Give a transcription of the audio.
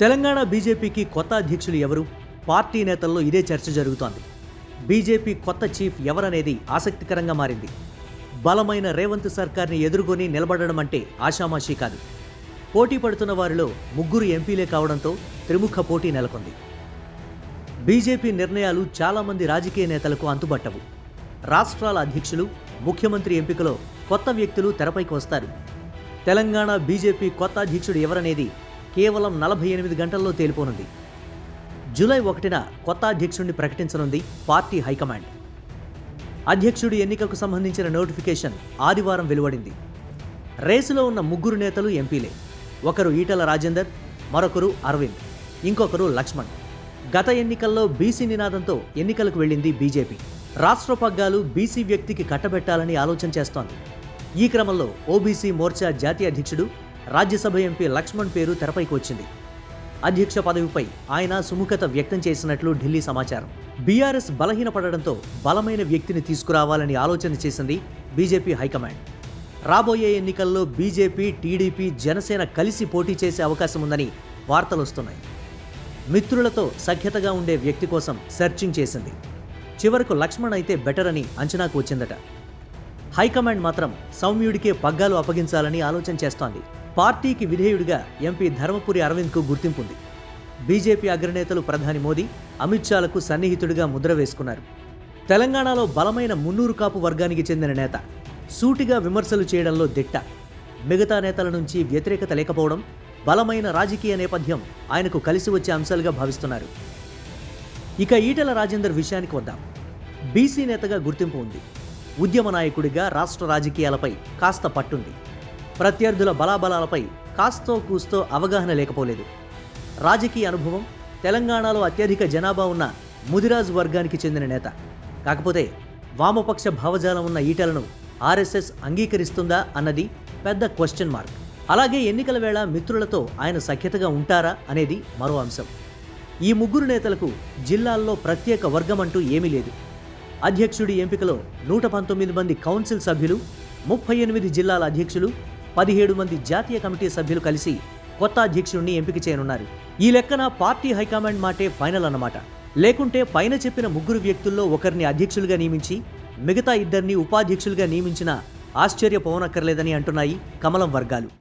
తెలంగాణ బీజేపీకి కొత్త అధ్యక్షులు ఎవరు? పార్టీ నేతల్లో ఇదే చర్చ జరుగుతోంది. బీజేపీ కొత్త చీఫ్ ఎవరనేది ఆసక్తికరంగా మారింది. బలమైన రేవంత్ సర్కార్ని ఎదుర్కొని నిలబడడం అంటే ఆషామాషీ కాదు. పోటీ పడుతున్న వారిలో ముగ్గురు ఎంపీలే కావడంతో త్రిముఖ పోటీ నెలకొంది. బీజేపీ నిర్ణయాలు చాలామంది రాజకీయ నేతలకు అంతుబట్టవు. రాష్ట్రాల అధ్యక్షులు ముఖ్యమంత్రి ఎంపికలో కొత్త వ్యక్తులు తెరపైకి వస్తారు. తెలంగాణ బీజేపీ కొత్త అధ్యక్షుడు ఎవరనేది కేవలం నలభై ఎనిమిది గంటల్లో తేలిపోనుంది. జూలై ఒకటిన కొత్త అధ్యక్షుడిని ప్రకటించనుంది పార్టీ హైకమాండ్. అధ్యక్షుడి ఎన్నికకు సంబంధించిన నోటిఫికేషన్ ఆదివారం వెలువడింది. రేసులో ఉన్న ముగ్గురు నేతలు ఎంపీలే. ఒకరు ఈటల రాజేందర్ మరొకరు అరవింద్ ఇంకొకరు లక్ష్మణ్. గత ఎన్నికల్లో బీసీ నినాదంతో ఎన్నికలకు వెళ్ళింది బీజేపీ. రాష్ట్ర పగ్గాలు బీసీ వ్యక్తికి కట్టబెట్టాలని ఆలోచన చేస్తోంది. ఈ క్రమంలో ఓబీసీ మోర్చా జాతీయ అధ్యక్షుడు రాజ్యసభ ఎంపీ లక్ష్మణ్ పేరు తెరపైకి వచ్చింది. అధ్యక్ష పదవిపై ఆయన సుముఖత వ్యక్తం చేసినట్లు ఢిల్లీ సమాచారం. బీఆర్ఎస్ బలహీనపడడంతో బలమైన వ్యక్తిని తీసుకురావాలని ఆలోచన చేసింది బీజేపీ హైకమాండ్. రాబోయే ఎన్నికల్లో బీజేపీ టీడీపీ జనసేన కలిసి పోటీ చేసే అవకాశం ఉందని వార్తలు వస్తున్నాయి. మిత్రులతో సఖ్యతగా ఉండే వ్యక్తి కోసం సెర్చింగ్ చేసింది. చివరకు లక్ష్మణ్ అయితే బెటర్ అని అంచనాకు వచ్చిందట. హైకమాండ్ మాత్రం సౌమ్యుడికే పగ్గాలు అప్పగించాలని ఆలోచన చేస్తోంది. పార్టీకి విధేయుడిగా ఎంపీ ధర్మపురి అరవింద్కు గుర్తింపుంది. బీజేపీ అగ్రనేతలు ప్రధాని మోదీ అమిత్ షాలకు సన్నిహితుడిగా ముద్ర వేసుకున్నారు. తెలంగాణలో బలమైన మున్నూరు కాపు వర్గానికి చెందిన నేత సూటిగా విమర్శలు చేయడంలో దిట్ట. మిగతా నేతల నుంచి వ్యతిరేకత లేకపోవడం బలమైన రాజకీయ నేపథ్యం ఆయనకు కలిసి వచ్చే అంశాలుగా భావిస్తున్నారు. ఇక ఈటల రాజేందర్ విషయానికి వద్దాం. బీసీ నేతగా గుర్తింపు ఉంది. ఉద్యమ నాయకుడిగా రాష్ట్ర రాజకీయాలపై కాస్త పట్టుంది. ప్రత్యర్థుల బలాబలాలపై కాస్తో కూస్తో అవగాహన లేకపోలేదు. రాజకీయ అనుభవం తెలంగాణలో అత్యధిక జనాభా ఉన్న ముదిరాజు వర్గానికి చెందిన నేత. కాకపోతే వామపక్ష భావజాలం ఉన్న ఈటలను ఆర్ఎస్ఎస్ అంగీకరిస్తుందా అన్నది పెద్ద క్వశ్చన్ మార్క్. అలాగే ఎన్నికల వేళ మిత్రులతో ఆయన సఖ్యతగా ఉంటారా అనేది మరో అంశం. ఈ ముగ్గురు నేతలకు జిల్లాల్లో ప్రత్యేక వర్గం అంటూ ఏమీ లేదు. అధ్యక్షుడి ఎంపికలో నూట పంతొమ్మిది మంది కౌన్సిల్ సభ్యులు ముప్పై ఎనిమిది జిల్లాల అధ్యక్షులు పదిహేడు మంది జాతీయ కమిటీ సభ్యులు కలిసి కొత్త అధ్యక్షుడిని ఎంపిక చేయనున్నారు. ఈ లెక్కన పార్టీ హైకమాండ్ మాటే ఫైనల్ అన్నమాట. లేకుంటే పైన చెప్పిన ముగ్గురు వ్యక్తుల్లో ఒకరిని అధ్యక్షులుగా నియమించి మిగతా ఇద్దరిని ఉపాధ్యక్షులుగా నియమించిన ఆశ్చర్యపోవనక్కర్లేదని అంటున్నాయి కమలం వర్గాలు.